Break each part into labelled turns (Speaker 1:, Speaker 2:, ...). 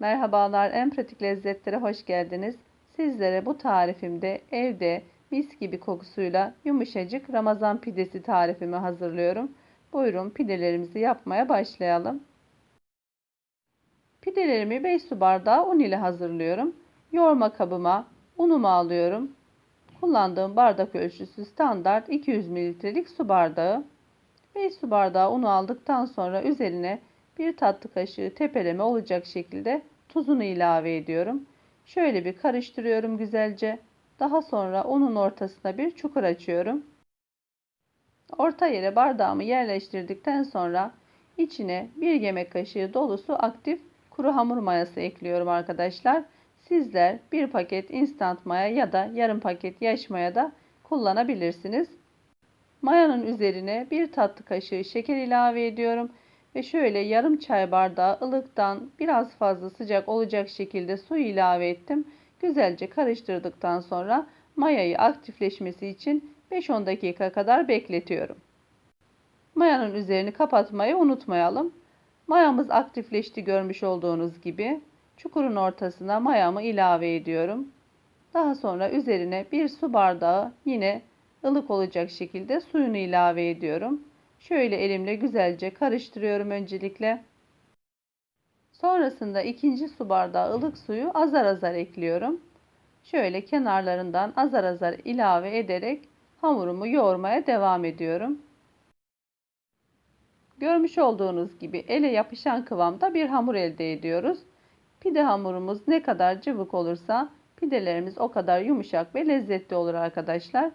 Speaker 1: Merhabalar, en pratik lezzetlere hoş geldiniz. Sizlere bu tarifimde evde mis gibi kokusuyla yumuşacık Ramazan pidesi tarifimi hazırlıyorum. Buyurun pidelerimizi yapmaya başlayalım. Pidelerimi 5 su bardağı un ile hazırlıyorum. Yoğurma kabıma unumu alıyorum. Kullandığım bardak ölçüsü standart 200 mililitrelik su bardağı. 5 su bardağı unu aldıktan sonra üzerine bir tatlı kaşığı tepeleme olacak şekilde tuzunu ilave ediyorum. Şöyle bir karıştırıyorum güzelce. Daha sonra unun ortasına bir çukur açıyorum. Orta yere bardağımı yerleştirdikten sonra içine bir yemek kaşığı dolusu aktif kuru hamur mayası ekliyorum arkadaşlar. Sizler bir paket instant maya ya da yarım paket yaş maya da kullanabilirsiniz. Mayanın üzerine bir tatlı kaşığı şeker ilave ediyorum ve şöyle yarım çay bardağı ılıktan biraz fazla sıcak olacak şekilde su ilave ettim. Güzelce karıştırdıktan sonra mayayı aktifleşmesi için 5-10 dakika kadar bekletiyorum. Mayanın üzerini kapatmayı unutmayalım. Mayamız aktifleşti görmüş olduğunuz gibi. Çukurun ortasına mayamı ilave ediyorum. Daha sonra üzerine bir su bardağı yine ılık olacak şekilde suyunu ilave ediyorum. Şöyle elimle güzelce karıştırıyorum öncelikle. Sonrasında ikinci su bardağı ılık suyu azar azar ekliyorum. Şöyle kenarlarından azar azar ilave ederek hamurumu yoğurmaya devam ediyorum. Görmüş olduğunuz gibi ele yapışan kıvamda bir hamur elde ediyoruz. Pide hamurumuz ne kadar cıvık olursa pidelerimiz o kadar yumuşak ve lezzetli olur arkadaşlar.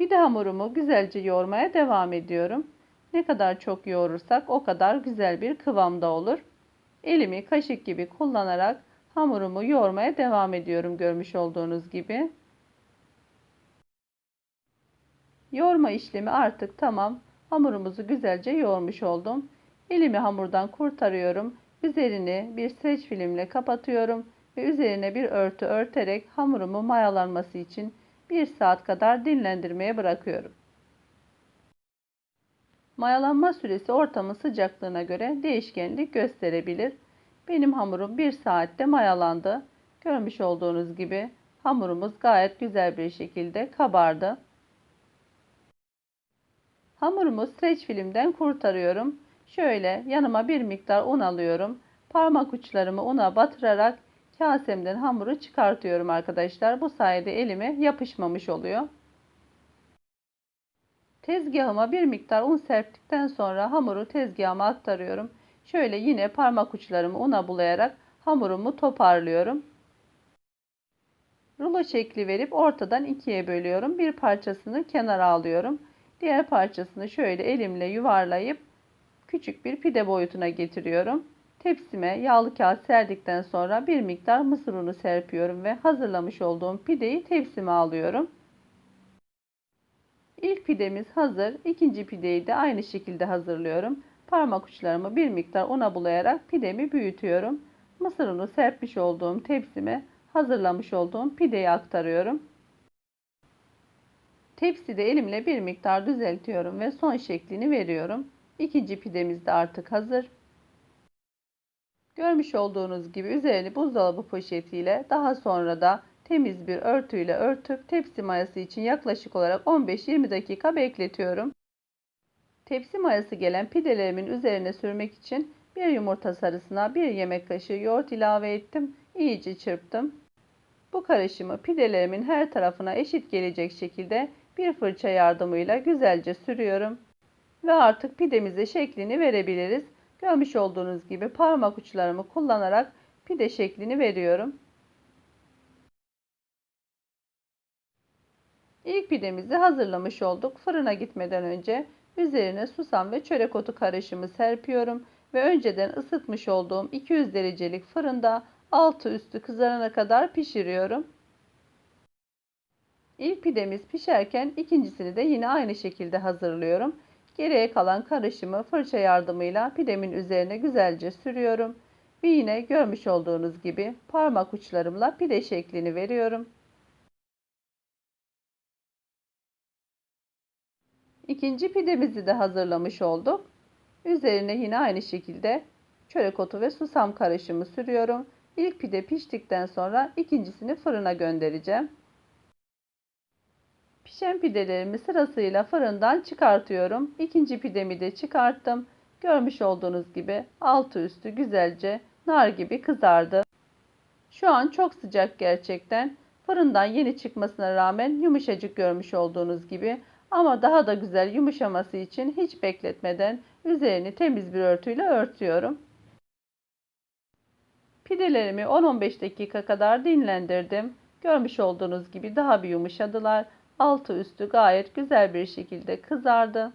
Speaker 1: Pide hamurumu güzelce yoğurmaya devam ediyorum. Ne kadar çok yoğurursak o kadar güzel bir kıvamda olur. Elimi kaşık gibi kullanarak hamurumu yoğurmaya devam ediyorum görmüş olduğunuz gibi. Yoğurma işlemi artık tamam. Hamurumuzu güzelce yoğurmuş oldum. Elimi hamurdan kurtarıyorum. Üzerini bir streç filmle kapatıyorum ve üzerine bir örtü örterek hamurumu mayalanması için 1 saat kadar dinlendirmeye bırakıyorum. Mayalanma süresi ortamın sıcaklığına göre değişkenlik gösterebilir. Benim hamurum 1 saatte mayalandı. Görmüş olduğunuz gibi hamurumuz gayet güzel bir şekilde kabardı. Hamurumu streç filmden kurtarıyorum. Şöyle yanıma bir miktar un alıyorum. Parmak uçlarımı una batırarak kasemden hamuru çıkartıyorum arkadaşlar. Bu sayede elime yapışmamış oluyor. Tezgahıma bir miktar un serptikten sonra hamuru tezgahıma aktarıyorum. Şöyle yine parmak uçlarımı una bulayarak hamurumu toparlıyorum. Rulo şekli verip ortadan ikiye bölüyorum. Bir parçasını kenara alıyorum. Diğer parçasını şöyle elimle yuvarlayıp küçük bir pide boyutuna getiriyorum. Tepsime yağlı kağıt serdikten sonra bir miktar mısır unu serpiyorum ve hazırlamış olduğum pideyi tepsime alıyorum. İlk pidemiz hazır. İkinci pideyi de aynı şekilde hazırlıyorum. Parmak uçlarımı bir miktar una bulayarak pidemi büyütüyorum. Mısır unu serpmiş olduğum tepsime hazırlamış olduğum pideyi aktarıyorum. Tepside elimle bir miktar düzeltiyorum ve son şeklini veriyorum. İkinci pidemiz de artık hazır. Görmüş olduğunuz gibi üzerini buzdolabı poşetiyle daha sonra da temiz bir örtüyle örtüp tepsi mayası için yaklaşık olarak 15-20 dakika bekletiyorum. Tepsi mayası gelen pidelerimin üzerine sürmek için bir yumurta sarısına bir yemek kaşığı yoğurt ilave ettim. İyice çırptım. Bu karışımı pidelerimin her tarafına eşit gelecek şekilde bir fırça yardımıyla güzelce sürüyorum. Ve artık pidemize şeklini verebiliriz. Görmüş olduğunuz gibi parmak uçlarımı kullanarak pide şeklini veriyorum. İlk pidemizi hazırlamış olduk. Fırına gitmeden önce üzerine susam ve çörek otu karışımı serpiyorum ve önceden ısıtmış olduğum 200 derecelik fırında altı üstü kızarana kadar pişiriyorum. İlk pidemiz pişerken ikincisini de yine aynı şekilde hazırlıyorum. Geriye kalan karışımı fırça yardımıyla pidemin üzerine güzelce sürüyorum. Ve yine görmüş olduğunuz gibi parmak uçlarımla pide şeklini veriyorum. İkinci pidemizi de hazırlamış olduk. Üzerine yine aynı şekilde çörek otu ve susam karışımı sürüyorum. İlk pide piştikten sonra ikincisini fırına göndereceğim. Pişen pidelerimi sırasıyla fırından çıkartıyorum. İkinci pidemi de çıkarttım. Görmüş olduğunuz gibi altı üstü güzelce nar gibi kızardı. Şu an çok sıcak gerçekten. Fırından yeni çıkmasına rağmen yumuşacık görmüş olduğunuz gibi. Ama daha da güzel yumuşaması için hiç bekletmeden üzerini temiz bir örtüyle örtüyorum. Pidelerimi 10-15 dakika kadar dinlendirdim. Görmüş olduğunuz gibi daha bir yumuşadılar. Altı üstü gayet güzel bir şekilde kızardı.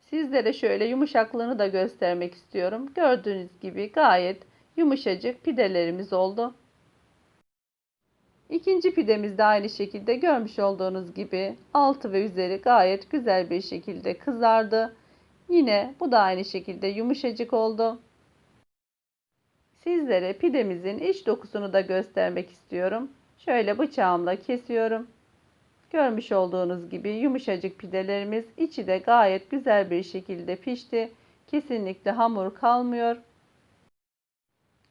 Speaker 1: Sizlere şöyle yumuşaklığını da göstermek istiyorum. Gördüğünüz gibi gayet yumuşacık pidelerimiz oldu. İkinci pidemiz de aynı şekilde görmüş olduğunuz gibi altı ve üzeri gayet güzel bir şekilde kızardı. Yine bu da aynı şekilde yumuşacık oldu. Sizlere pidemizin iç dokusunu da göstermek istiyorum. Şöyle bıçağımla kesiyorum. Görmüş olduğunuz gibi yumuşacık pidelerimiz içi de gayet güzel bir şekilde pişti. Kesinlikle hamur kalmıyor.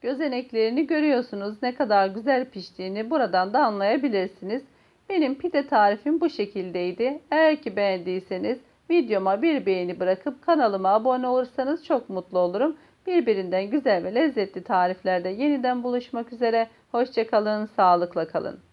Speaker 1: Gözeneklerini görüyorsunuz ne kadar güzel piştiğini buradan da anlayabilirsiniz. Benim pide tarifim bu şekildeydi. Eğer ki beğendiyseniz videoma bir beğeni bırakıp kanalıma abone olursanız çok mutlu olurum. Birbirinden güzel ve lezzetli tariflerde yeniden buluşmak üzere. Hoşçakalın, sağlıkla kalın.